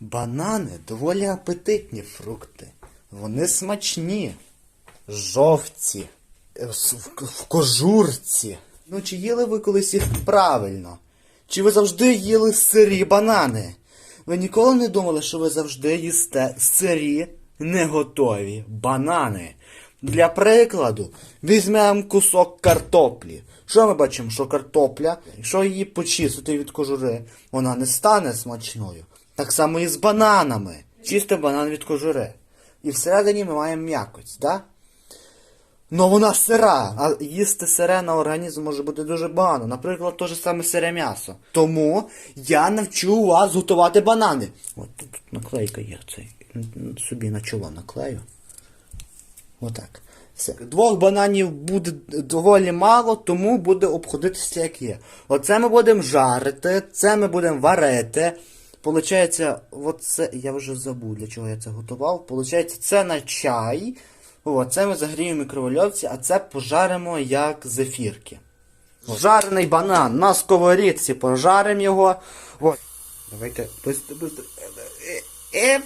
Банани доволі апетитні фрукти. Вони смачні, жовті, е, в, кожурці. Ну, чи їли ви колись їх правильно? Чи ви завжди їли сирі банани? Ви ніколи не думали, що ви завжди їсте сирі, не готові банани. Для прикладу, візьмемо кусок картоплі. Що ми бачимо, що картопля, якщо її почистити від кожури, вона не стане смачною. Так само і з бананами. Чистимо банан від кожури. І всередині ми маємо м'якость, так? Да? Ну вона сира, а їсти сире на організм може бути дуже багато. Наприклад, те ж саме сире м'ясо. Тому я навчу вас готувати банани. От тут наклейка є цей. Собі на чоло наклею. Отак. Все. Двох бананів буде доволі мало, тому буде обходитися як є. Оце ми будемо жарити, це ми будемо варити. Получається, оце, я вже забув, для чого я це готував. Получається, це на чай. О, це ми загріємо в мікровольовці, а це пожаримо як зефірки. Жарений банан на сковорідці, пожаримо його. От. Давайте, быстро, быстро. Е, е,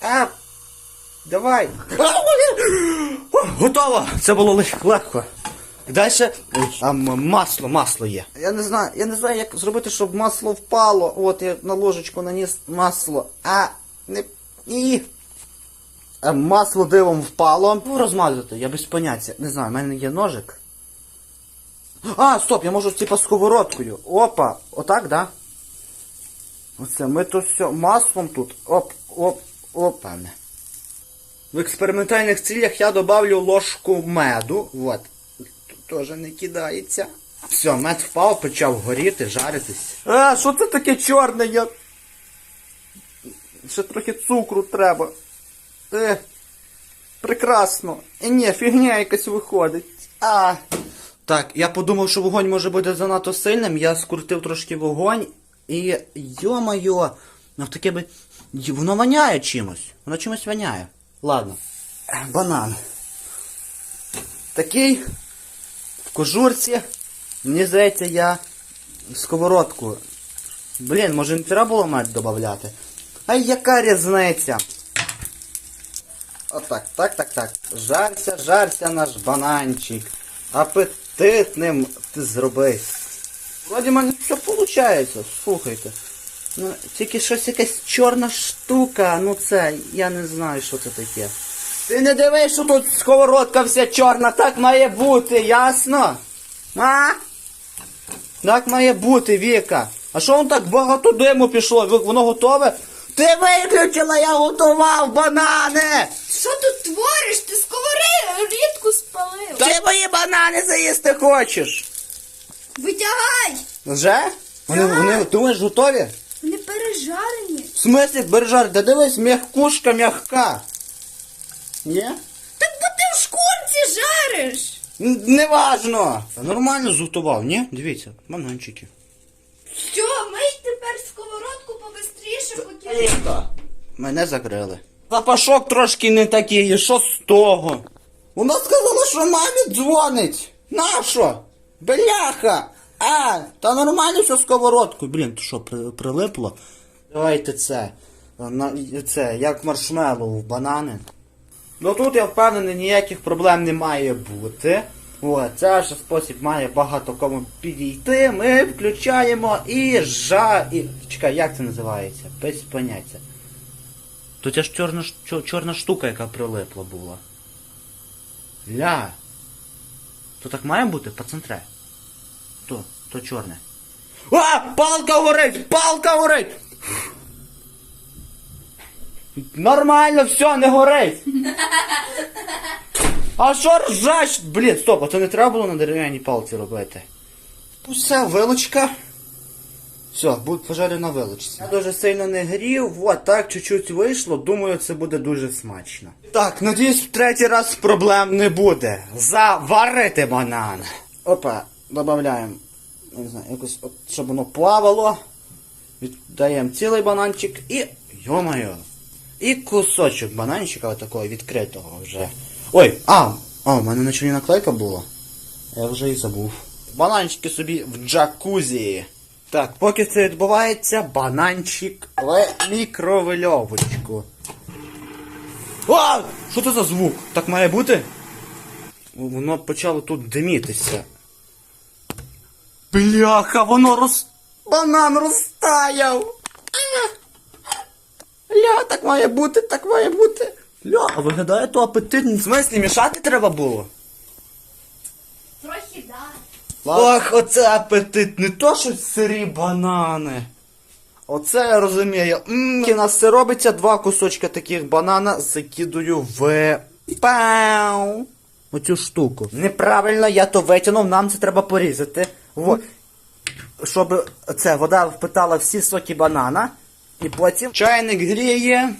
а, Давай. Готово! Це було легко. Далі там масло, масло є. Я не знаю, я не знаю, як зробити, щоб масло впало. От я на ложечку наніс масло. А не. І. А масло дивом впало. Ну, розмазати, я без поняття. Не знаю, в мене є ножик. А, стоп, я можу типа сковородкою. Опа, отак, да? Оце, ми то все маслом тут. Оп, оп, опа. не. В експериментальних цілях я добавлю ложку меду. Вот. Теж не кидається. Все, мед впав, почав горіти, жаритись. А, що це таке чорне? Я... Ще трохи цукру треба. Е, прекрасно. Е, ні, фігня якась виходить. А. Так, я подумав, що вогонь може бути занадто сильним. Я скрутив трошки вогонь і. Йо-моє, ну таке би. Воно воняє чимось. Воно чимось воняє. Ладно. Банан. Такий кожурці. Мені здається, я сковородку. Блін, може не треба було мать додати? А яка різниця? Отак, так, так, так. Жарся, жарся наш бананчик. Апетитним ти зроби. Вроді в мене все виходить, слухайте. Ну, тільки щось якась чорна штука, ну це, я не знаю, що це таке. Ти не дивись, що тут сковородка вся чорна, так має бути, ясно? А? Так має бути, Віка. А що воно так багато диму пішло? Воно готове? Ти виключила, я готував банани! Що тут твориш? Ти сковори рідку спалив. Ти мої банани заїсти хочеш? Витягай! Вже? Вони, вони, думаєш, готові? Вони пережарені. В смислі, бережар, да дивись, м'якушка м'ягка. Ні? Так бо ти в шкурці жариш. Неважно. Нормально зготував, ні? Дивіться, бананчики. Що, мий тепер сковородку побистріше, поки... Мене закрили. Запашок трошки не такий, що з того? Вона сказала, що мамі дзвонить. Нащо? Бляха! А, та нормально все сковородку. Блін, то що, при, прилипло? Давайте це. На, це, як маршмеллоу в банани. Ну тут я впевнений, ніяких проблем не має бути. О, це ж спосіб має багато кому підійти. Ми включаємо і жа. І... Чекай, як це називається? Без поняття. Тут це ж чорна, чорна штука, яка прилипла була. Ля. То так має бути по центре. То, то чорне. А! Палка горить! Палка горить! Нормально, все, не горить. А що ржач? Блін, стоп, а це не треба було на дерев'яній палці робити. Все, вилочка. Все, буде пожарена вилочці. Я дуже сильно не грів, вот так чуть-чуть вийшло. Думаю, це буде дуже смачно. Так, надіюсь, в третій раз проблем не буде. Заварити банан. Опа, додаємо. Не знаю, якось, от, щоб воно плавало. Віддаємо цілий бананчик і. Йо-моє. І кусочок бананчика такого відкритого вже. Ой, а, а, в мене на чолі наклейка була. Я вже і забув. Бананчики собі в джакузі. Так, поки це відбувається, бананчик в мікровильовочку. А! Що це за звук? Так має бути? Воно почало тут димітися. Бляха, воно роз... Банан розтаяв! Так має бути, так має бути. Ля, а виглядає то апетитно. В смислі, мішати треба було? Трохи да. Ох, оце апетит, не то що сирі банани. Оце я розумію. Ммм, у нас все робиться, два кусочка таких банана закидую в пау. Оцю штуку. Неправильно, я то витягнув, нам це треба порізати. Вот. Щоб це вода впитала всі соки банана. І потім чайник гріє.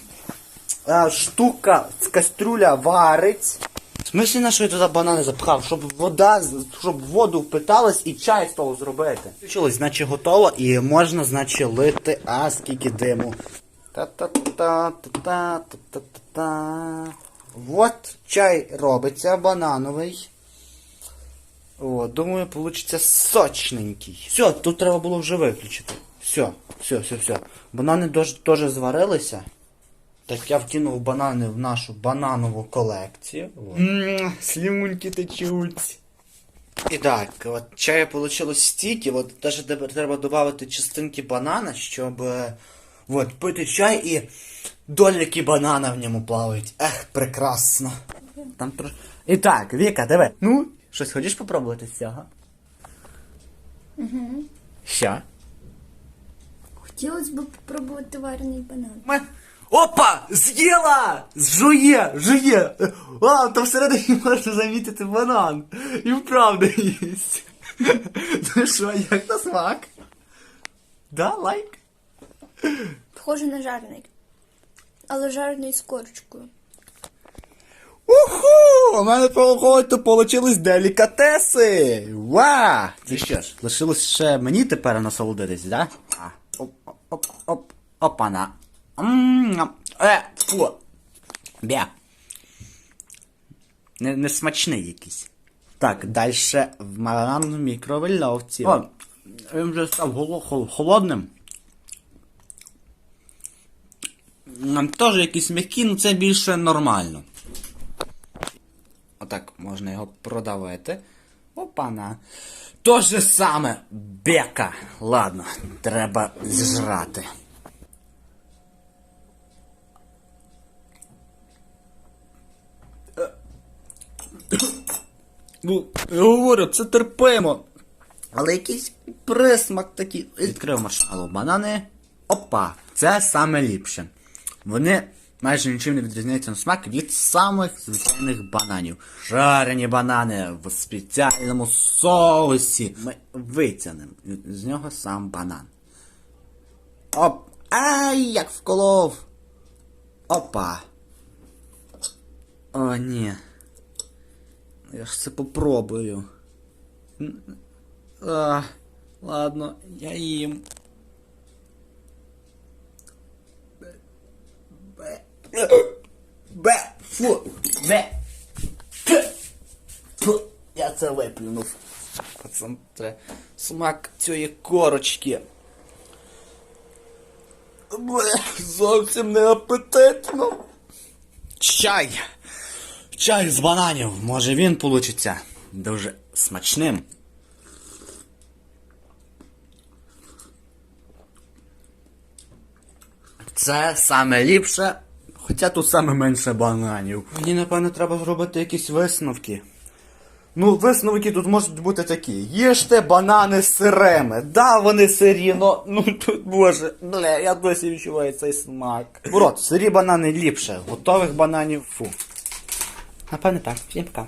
Штука з кастрюля варить. В смислі на що я туди банани запхав? Щоб вода, щоб воду впиталась і чай з того зробити. Включилось, значить готово і можна, значить, лити, а скільки диму. Та-та-та-та-та-та-та-та. Вот чай робиться, банановий. О, думаю, получиться сочненький. Все, тут треба було вже виключити. Все, все, все, все. Банани теж зварилися. Так я вкинув банани в нашу бананову колекцію. Ммм, слюнки течуть. І так, от чаю вийшло стільки, от даже тепер треба додати частинки банана, щоб е, от, пити чай і доліки банана в ньому плавають. Ех, прекрасно. Там трош... І так, Віка, диви. Ну, щось хочеш попробувати з цього? Угу. Що? Хотілося б попробувати варений банан. Ме- Опа! З'їла! Жує! Жує! А, там всередині можна замітити банан. І вправду їсть. Ну що, як на смак? Да, лайк? Похоже на жарний. Але жарний з корочкою. Уху! У мене виходить, получились делікатеси! Ва! Ну що ж, лишилось ще мені тепер насолодитись, да? А, оп, оп, оп, опана. М, Е, фу. Бя. Не, не смачний якийсь. Так, далі в маранну мікровильовці. О, він вже став голо- холодним. М, Теж якийсь м'який, ну це більше нормально. Отак можна його продавити. Опана. То же саме бека. Ладно, треба зжрати. Ну, я говорю, це терпимо. Але якийсь присмак такий. Відкрив маршмеллоу банани. Опа! Це саме ліпше. Вони майже нічим не відрізняються на смак від самих звичайних бананів. Жарені банани в спеціальному соусі. Ми витягнемо з нього сам банан. Оп! Ай, як вколов! Опа! О, ні. Я ж це попробую. А, ладно, я їм. Бе. Фу. Бе. Т. Я це виплюнув. Пацан, це смак цієї корочки. Зовсім не апетитно. Чай. Чай з бананів. Може він получиться дуже смачним. Це саме ліпше, хоча тут саме менше бананів. Мені, напевно, треба зробити якісь висновки. Ну, висновки тут можуть бути такі. Їжте банани з сирими. Да, вони сирі, но ну тут боже, бля, я досі відчуваю цей смак. Урод, сирі банани ліпше, готових бананів фу. Напевне так, всім пока.